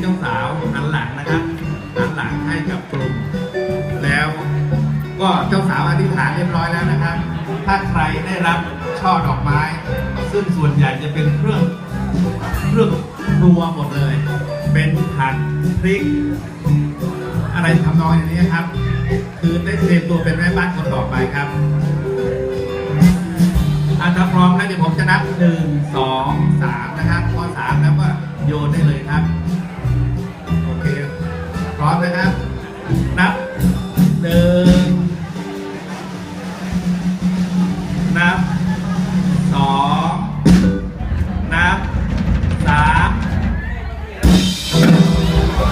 เจ้าสาวหันหลังนะครับหันหลังให้กับกลุ่มแล้วก็เจ้าสาวอธิษฐานเรียบร้อยแล้วนะครับ ถ้าใครได้รับช่อดอกไม้ ซึ่งส่วนใหญ่จะเป็นเครื่องเครื่องครัวหมดเลย เป็นผัดพริก อะไรทำนองอย่างนี้ครับ คือได้เตรียมตัวเป็นแม่บ้านคนต่อไปครับอาถ้าพร้อมแล้วเดี๋ยวผมจะนับหนึ่งสองสามนะครับ พอสามแล้วโยนได้เลย นะครับ